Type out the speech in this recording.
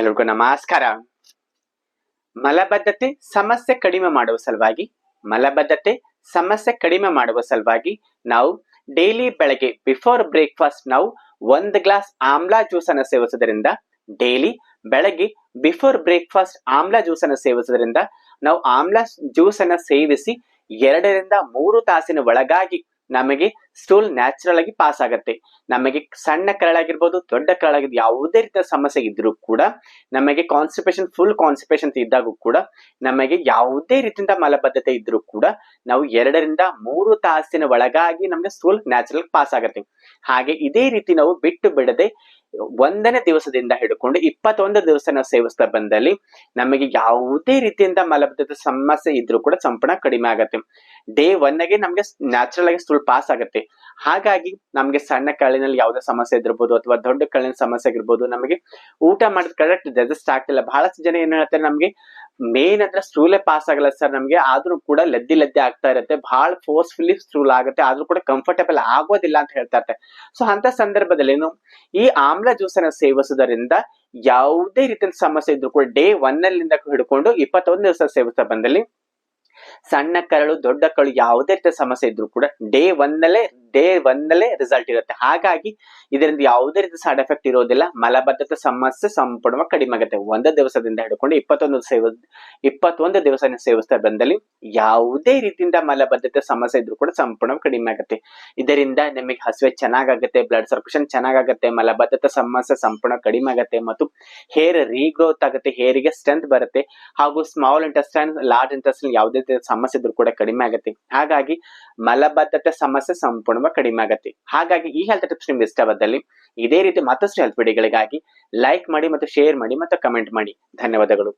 ಎಲ್ಲರಿಗೂ ನಮಸ್ಕಾರ. ಮಲಬದ್ಧತೆ ಸಮಸ್ಯೆ ಕಡಿಮೆ ಮಾಡುವ ಸಲುವಾಗಿ, ಮಲಬದ್ಧತೆ ಸಮಸ್ಯೆ ಕಡಿಮೆ ಮಾಡುವ ಸಲುವಾಗಿ ನಾವು ಡೈಲಿ ಬೆಳಗ್ಗೆ ಬಿಫೋರ್ ಬ್ರೇಕ್ಫಾಸ್ಟ್ ನಾವು ಒಂದು ಗ್ಲಾಸ್ ಆಮ್ಲಾ ಜ್ಯೂಸ್ ಅನ್ನು ಸೇವಿಸೋದ್ರಿಂದ ಡೈಲಿ ಬೆಳಗ್ಗೆ ಬಿಫೋರ್ ಬ್ರೇಕ್ಫಾಸ್ಟ್ ಆಮ್ಲಾ ಜ್ಯೂಸ್ ಅನ್ನು ಸೇವಿಸೋದ್ರಿಂದ ನಾವು ಆಮ್ಲಾ ಜ್ಯೂಸ್ ಅನ್ನು ಸೇವಿಸಿ ಎರಡರಿಂದ ಮೂರು ತಾಸಿನ ಒಳಗಾಗಿ ನಮಗೆ ಸ್ಟೂಲ್ ನ್ಯಾಚುರಲ್ ಆಗಿ ಪಾಸ್ ಆಗತ್ತೆ. ನಮಗೆ ಸಣ್ಣ ಕರಳಾಗಿರ್ಬೋದು ದೊಡ್ಡ ಕರಳಾಗಿರ್ಬೋದು ಯಾವುದೇ ರೀತಿಯ ಸಮಸ್ಯೆ ಇದ್ರೂ ಕೂಡ, ನಮಗೆ ಕಾನ್ಸ್ಟಿಪೇಷನ್ ಫುಲ್ ಕಾನ್ಸ್ಟಿಪೇಷನ್ ಇದ್ದಾಗೂ ಕೂಡ, ನಮಗೆ ಯಾವುದೇ ರೀತಿಯಿಂದ ಮಲಬದ್ಧತೆ ಇದ್ರೂ ಕೂಡ, ನಾವು ಎರಡರಿಂದ ಮೂರು ತಾಸಿನ ಒಳಗಾಗಿ ನಮಗೆ ಸ್ಟೂಲ್ ನ್ಯಾಚುರಲ್ ಪಾಸ್ ಆಗತ್ತೆ. ಹಾಗೆ ಇದೇ ರೀತಿ ನಾವು ಬಿಟ್ಟು ಬಿಡದೆ ಒಂದನೇ ದಿವಸದಿಂದ ಹಿಡ್ಕೊಂಡು ಇಪ್ಪತ್ತೊಂದು ದಿವಸ ನಾವು ಸೇವಿಸ್ತಾ ಬಂದಲ್ಲಿ ನಮಗೆ ಯಾವುದೇ ರೀತಿಯಿಂದ ಮಲಬದ್ಧತೆ ಸಮಸ್ಯೆ ಇದ್ರೂ ಕೂಡ ಸಂಪೂರ್ಣ ಕಡಿಮೆ ಆಗತ್ತೆ. ಡೇ ಒನ್ಗೆ ನಮ್ಗೆ ನ್ಯಾಚುರಲ್ ಆಗಿ ಸುಳ್ಳು ಪಾಸ್ ಆಗುತ್ತೆ. ಹಾಗಾಗಿ ನಮ್ಗೆ ಸಣ್ಣ ಕಳ್ಳಿನಲ್ಲಿ ಯಾವುದೇ ಸಮಸ್ಯೆ ಇದಿರ್ಬೋದು ಅಥವಾ ದೊಡ್ಡ ಕಳ್ಳಿನ ಸಮಸ್ಯೆ ಆಗಿರ್ಬೋದು ನಮಗೆ ಊಟ ಮಾಡಿದ ಕರೆಕ್ಟ್ ಡೈಜೆಸ್ಟ್ ಆಗ್ತಿಲ್ಲ ಬಹಳಷ್ಟು ಜನ ಏನ್ ಹೇಳ್ತಾರೆ ನಮಗೆ ಮೇನ್ ಅಂದ್ರೆ ಸ್ಟ್ರೂಲೆ ಪಾಸ್ ಆಗಲ್ಲ ಸರ್ ನಮ್ಗೆ, ಆದ್ರೂ ಕೂಡ ಲದ್ದಿ ಲದ್ದಿ ಆಗ್ತಾ ಇರುತ್ತೆ. ಬಹಳ ಫೋರ್ಸ್ಫುಲ್ಲಿ ಸ್ಟೂಲ್ ಆಗುತ್ತೆ. ಆದ್ರೂ ಕೂಡ ಕಂಫರ್ಟಬಲ್ ಆಗೋದಿಲ್ಲ ಅಂತ ಹೇಳ್ತಾ ಇರ್ತಾರೆ ಸೊ ಅಂತ ಸಂದರ್ಭದಲ್ಲಿ ಈ ಆಮ್ಲ ಜ್ಯೂಸ್ ಅನ್ನ ಸೇವಿಸುವುದರಿಂದ ಯಾವುದೇ ರೀತಿಯ ಸಮಸ್ಯೆ ಇದ್ರು ಕೂಡ ಡೇ ಒನ್ ಅಲ್ಲಿಂದ ಹಿಡ್ಕೊಂಡು ಇಪ್ಪತ್ತೊಂದು ದಿವಸ ಸೇವಿಸ್ತಾ ಬಂದಲ್ಲಿ ಸಣ್ಣ ಕರಳು, ದೊಡ್ಡ ಕರಳು ಯಾವುದೇ ರೀತಿಯ ಸಮಸ್ಯೆ ಇದ್ರು ಕೂಡ ಡೇ ಒನ್ನಲ್ಲೇ ಡೇ ಒಂದಲ್ಲೇ ರಿಸಲ್ಟ್ ಇರುತ್ತೆ. ಹಾಗಾಗಿ ಇದರಿಂದ ಯಾವುದೇ ರೀತಿ ಸೈಡ್ ಎಫೆಕ್ಟ್ ಇರೋದಿಲ್ಲ. ಮಲಬದ್ಧತೆ, ಸಮಸ್ಯೆ ಸಂಪೂರ್ಣವಾಗಿ ಕಡಿಮೆ ಆಗುತ್ತೆ. ಒಂದೇ ದಿವಸದಿಂದ ಹಿಡ್ಕೊಂಡು ಇಪ್ಪತ್ತೊಂದು ಸೇವ, ಇಪ್ಪತ್ತೊಂದು ದಿವಸ ಸೇವಿಸ್ತಾ ಬಂದಲ್ಲಿ ಯಾವುದೇ ರೀತಿಯಿಂದ ಮಲಬದ್ಧತೆ, ಸಮಸ್ಯೆ ಇದ್ರೂ ಕೂಡ ಸಂಪೂರ್ಣವಾಗಿ ಕಡಿಮೆ ಆಗುತ್ತೆ. ಇದರಿಂದ ನಿಮಗೆ ಹಸಿವೆ ಚೆನ್ನಾಗಾಗುತ್ತೆ ಬ್ಲಡ್ ಸರ್ಕ್ಯುಲೇಷನ್ ಚೆನ್ನಾಗಾಗುತ್ತೆ, ಮಲಬದ್ಧತೆ, ಸಮಸ್ಯೆ ಸಂಪೂರ್ಣ ಕಡಿಮೆ ಆಗುತ್ತೆ ಮತ್ತು ಹೇರ್ ರೀಗ್ರೋತ್ ಆಗುತ್ತೆ. ಹೇರಿಗೆ ಸ್ಟ್ರೆಂತ್ ಬರುತ್ತೆ. ಹಾಗೂ ಸ್ಮಾಲ್ ಇಂಟೆಸ್ಟೈನ್ ಲಾರ್ಜ್ ಇಂಟೆಸ್ಟೈನ್ ಯಾವುದೇ ಸಮಸ್ಯೆ ಇದ್ರೂ ಕೂಡ ಕಡಿಮೆ ಆಗುತ್ತೆ. ಹಾಗಾಗಿ ಮಲಬದ್ಧತೆ, ಸಮಸ್ಯೆ ಸಂಪೂರ್ಣವಾಗಿ ಕಡಿಮೆ ಆಗುತ್ತೆ. ಹಾಗಾಗಿ ಈ ಹೆಲ್ತ್ ಟಿಪ್ಸ್ ನಿಮ್ಗೆ ಇಷ್ಟವಾದಲ್ಲಿ ಇದೇ ರೀತಿ ಮತ್ತಷ್ಟು ಹೆಲ್ತ್ ವಿಡಿಯೋಗಳಿಗಾಗಿ ಲೈಕ್ ಮಾಡಿ ಮತ್ತು ಶೇರ್ ಮಾಡಿ ಮತ್ತು ಕಮೆಂಟ್ ಮಾಡಿ. ಧನ್ಯವಾದಗಳು.